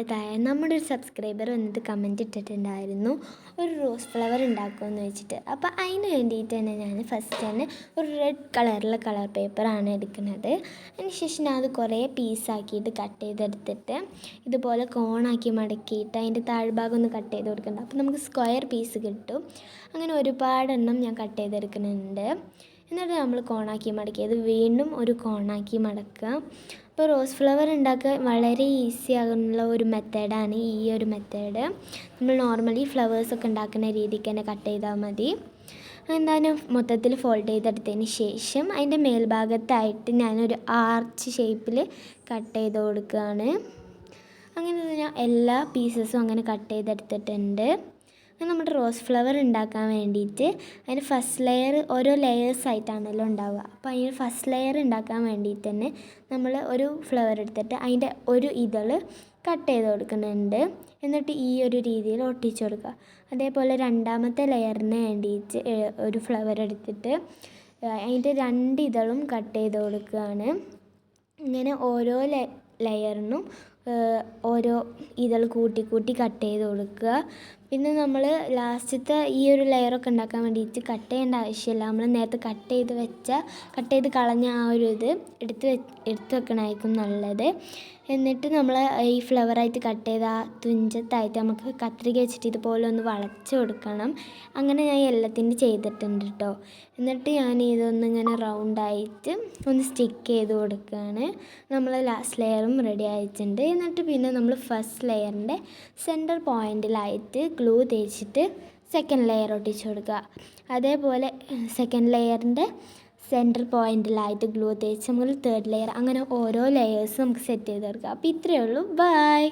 താഴെ നമ്മുടെ ഒരു സബ്സ്ക്രൈബർ വന്നിട്ട് കമന്റ് ഇട്ടിട്ടുണ്ടായിരുന്നു. ഒരു റോസ് ഫ്ലവർ ഉണ്ടാക്കുമെന്ന് വെച്ചിട്ട്. അപ്പോൾ അതിന് വേണ്ടിയിട്ട് തന്നെ ഞാൻ ഫസ്റ്റ് തന്നെ ഒരു റെഡ് കളറിലെ കളർ പേപ്പറാണ് എടുക്കുന്നത്. അതിനുശേഷം ഞാൻ അത് കുറേ പീസാക്കിയിട്ട് കട്ട് ചെയ്തെടുത്തിട്ട് ഇതുപോലെ കോണാക്കി മടക്കിയിട്ട് അതിന്റെ താഴ്ഭാഗം ഒന്ന് കട്ട് ചെയ്ത് കൊടുക്കുന്നുണ്ട്. അപ്പോൾ നമുക്ക് സ്ക്വയർ പീസ് കിട്ടും. അങ്ങനെ ഒരുപാടെണ്ണം ഞാൻ കട്ട് ചെയ്തെടുക്കുന്നുണ്ട്. എന്നിട്ട് നമ്മൾ കോണാക്കി മടക്കിയത് വീണ്ടും ഒരു കോണാക്കി മടക്കുക. അപ്പോൾ റോസ് ഫ്ലവർ ഉണ്ടാക്കാൻ വളരെ ഈസി ആകുന്ന ഒരു മെത്തേഡാണ് ഈ ഒരു മെത്തേഡ്. നമ്മൾ നോർമലി ഫ്ലവേഴ്സൊക്കെ ഉണ്ടാക്കുന്ന രീതിക്ക് തന്നെ കട്ട് ചെയ്താൽ മതി. എന്തായാലും മൊത്തത്തിൽ ഫോൾഡ് ചെയ്തെടുത്തതിന് ശേഷം അതിന്റെ മേൽഭാഗത്തായിട്ട് ഞാനൊരു ആർച്ച് ഷേപ്പിൽ കട്ട് ചെയ്ത് കൊടുക്കുകയാണ്. അങ്ങനെ ഞാൻ എല്ലാ പീസസും അങ്ങനെ കട്ട് ചെയ്തെടുത്തിട്ടുണ്ട്. നമ്മുടെ റോസ് ഫ്ലവർ ഉണ്ടാക്കാൻ വേണ്ടിയിട്ട് അതിന് ഫസ്റ്റ് ലെയർ ഓരോ ലെയേഴ്സ് ആയിട്ടാണല്ലോ ഉണ്ടാവുക. അപ്പോൾ അതിന് ഫസ്റ്റ് ലെയർ ഉണ്ടാക്കാൻ വേണ്ടിയിട്ട് തന്നെ നമ്മൾ ഒരു ഫ്ലവർ എടുത്തിട്ട് അതിന്റെ ഒരു ഇതൾ കട്ട് ചെയ്ത് കൊടുക്കുന്നുണ്ട്. എന്നിട്ട് ഈ ഒരു രീതിയിൽ ഒട്ടിച്ച് കൊടുക്കുക. അതേപോലെ രണ്ടാമത്തെ ലെയറിന് വേണ്ടിയിട്ട് ഒരു ഫ്ലവർ എടുത്തിട്ട് അതിന്റെ രണ്ട് ഇതളും കട്ട് ചെയ്ത് കൊടുക്കുകയാണ്. ഇങ്ങനെ ഓരോ ലെയറിനും ഓരോ ഇതൾ കൂട്ടി കൂട്ടി കട്ട് ചെയ്ത് കൊടുക്കുക. പിന്നെ നമ്മൾ ലാസ്റ്റത്തെ ഈ ഒരു ലെയറൊക്കെ ഉണ്ടാക്കാൻ വേണ്ടിയിട്ട് കട്ട് ചെയ്യേണ്ട ആവശ്യമില്ല. നമ്മൾ നേരത്തെ കട്ട് ചെയ്ത് വെച്ച കട്ട് ചെയ്ത് കളഞ്ഞ ആ ഒരു ഇത് എടുത്ത് വെ എടുത്ത് വെക്കണമായിരിക്കും നല്ലത്. എന്നിട്ട് നമ്മൾ ഈ ഫ്ലവറായിട്ട് കട്ട് ചെയ്ത ആ തുഞ്ചത്തായിട്ട് നമുക്ക് കത്രിക വെച്ചിട്ട് ഇതുപോലെ ഒന്ന് വളച്ച് കൊടുക്കണം. അങ്ങനെ ഞാൻ എല്ലാത്തിന്റെ ചെയ്തിട്ടുണ്ട് കേട്ടോ എന്നിട്ട് ഞാൻ ഇതൊന്ന് ഇതൊന്നിങ്ങനെ റൗണ്ടായിട്ട് ഒന്ന് സ്റ്റിക്ക് ചെയ്ത് കൊടുക്കുകയാണ് നമ്മൾ ലാസ്റ്റ് ലെയറും റെഡി ആയിട്ടുണ്ട്. എന്നിട്ട് പിന്നെ നമ്മൾ ഫസ്റ്റ് ലെയറിന്റെ സെന്റർ പോയിന്റിലായിട്ട് ഗ്ലൂ തേച്ചിട്ട് സെക്കൻഡ് ലെയർ ഒട്ടിച്ചു കൊടുക്കുക. അതേപോലെ സെക്കൻഡ് ലെയറിന്റെ സെന്റർ പോയിന്റിലായിട്ട് ഗ്ലൂ തേച്ച് നമ്മൾ തേർഡ് ലെയർ അങ്ങനെ ഓരോ ലെയേഴ്സ് നമുക്ക് സെറ്റ് ചെയ്ത് കൊടുക്കുക. അപ്പോൾ ഇത്രയേ ഉള്ളൂ. ബൈ